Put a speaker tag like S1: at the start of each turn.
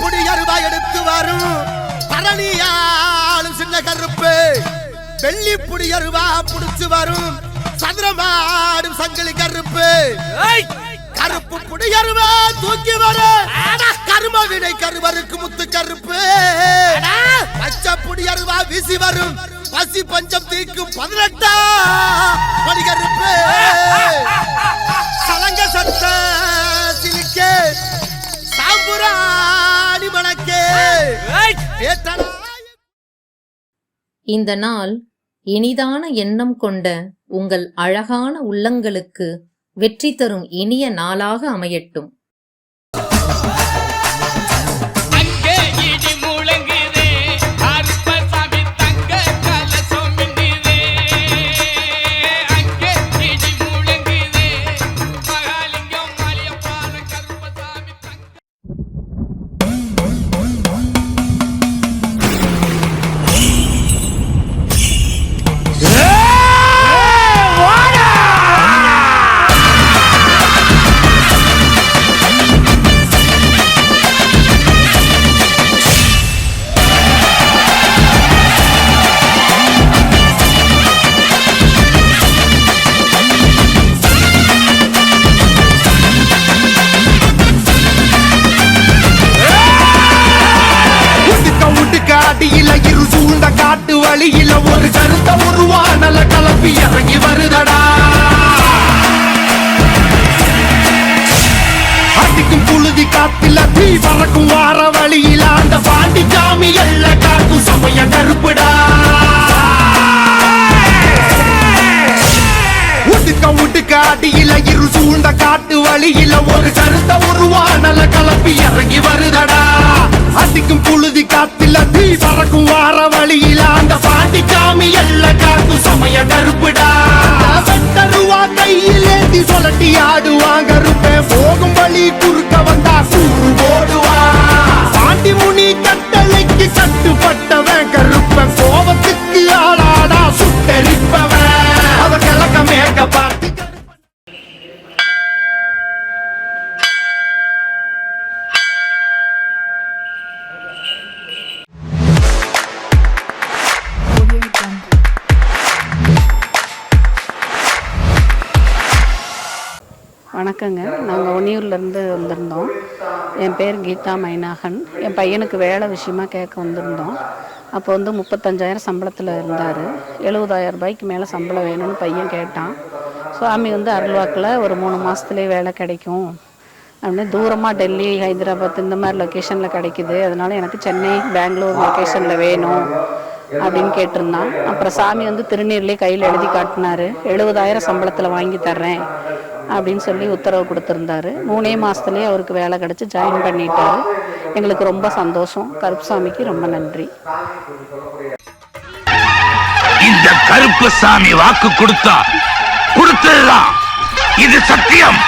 S1: புடி அருவா எடுத்து வரும். பரணியாளும் சின்ன கருப்பு. வெள்ளி புடி அருவா புடிச்சு வரும். சதுரமாடும் சங்கிலி கருப்பு. கருப்பு புடி அருவா தூக்கி வரும் கரும வினை கருவருக்கு முத்து கருப்பு. பச்சை புடி அருவா வீசி வரும். பசி பஞ்சம் தீக்கும் பதினெட்டா.
S2: இந்த நாள் இனிதான எண்ணம் கொண்ட உங்கள் அழகான உள்ளங்களுக்கு வெற்றி தரும் இனிய நாளாக அமையட்டும்.
S3: அடியில இரு சூழ்ந்த காட்டு வழியில ஒரு கருத்த உருவானல கலப்பி இறங்கி வருதடா. அடிக்கும் புழுதி காத்துல தீ பறக்கும் வார வழியில அந்த பாண்டி சாமி எல்ல காக்கும் சமய கருப்புடா. உடுக்க உடுக்க அடியில இரு சூழ்ந்த காட்டு வழியில ஒரு கருத்த ni curca.
S4: வணக்கங்க. நாங்கள் ஒன்னியூர்லேருந்து வந்திருந்தோம். என் பேர் கீதா மைனாகன். என் பையனுக்கு வேலை விஷயமா கேட்க வந்திருந்தோம். அப்போ வந்து முப்பத்தஞ்சாயிரம் சம்பளத்தில் இருந்தார். எழுபதாயிரம் ரூபாய்க்கு மேலே சம்பளம் வேணும்னு பையன் கேட்டான். சுவாமி வந்து அருள்வாக்கில் ஒரு மூணு மாதத்துலேயே வேலை கிடைக்கும். அப்படின்னு தூரமாக டெல்லி ஹைதராபாத் இந்த மாதிரி லொக்கேஷனில் கிடைக்குது. அதனால எனக்கு சென்னை பெங்களூர் லொக்கேஷனில் வேணும் அப்படின்னு கேட்டிருந்தான். அப்புறம் சாமி வந்து திருநீர்லேயே கையில் எழுதி காட்டினார். எழுபதாயிரம் சம்பளத்தில் வாங்கி தர்றேன். அப்படின்னு சொல்லி உத்தரவு கொடுத்துருந்தாரு. மூணே மாதத்துலேயே அவருக்கு வேலை கிடச்சி ஜாயின் பண்ணிட்டாரு. எங்களுக்கு ரொம்ப சந்தோஷம். கருப்புசாமிக்கு ரொம்ப நன்றி.
S5: இந்த கருப்பு சாமி வாக்கு கொடுத்தா கொடுத்ததுதான் இது சத்தியம்.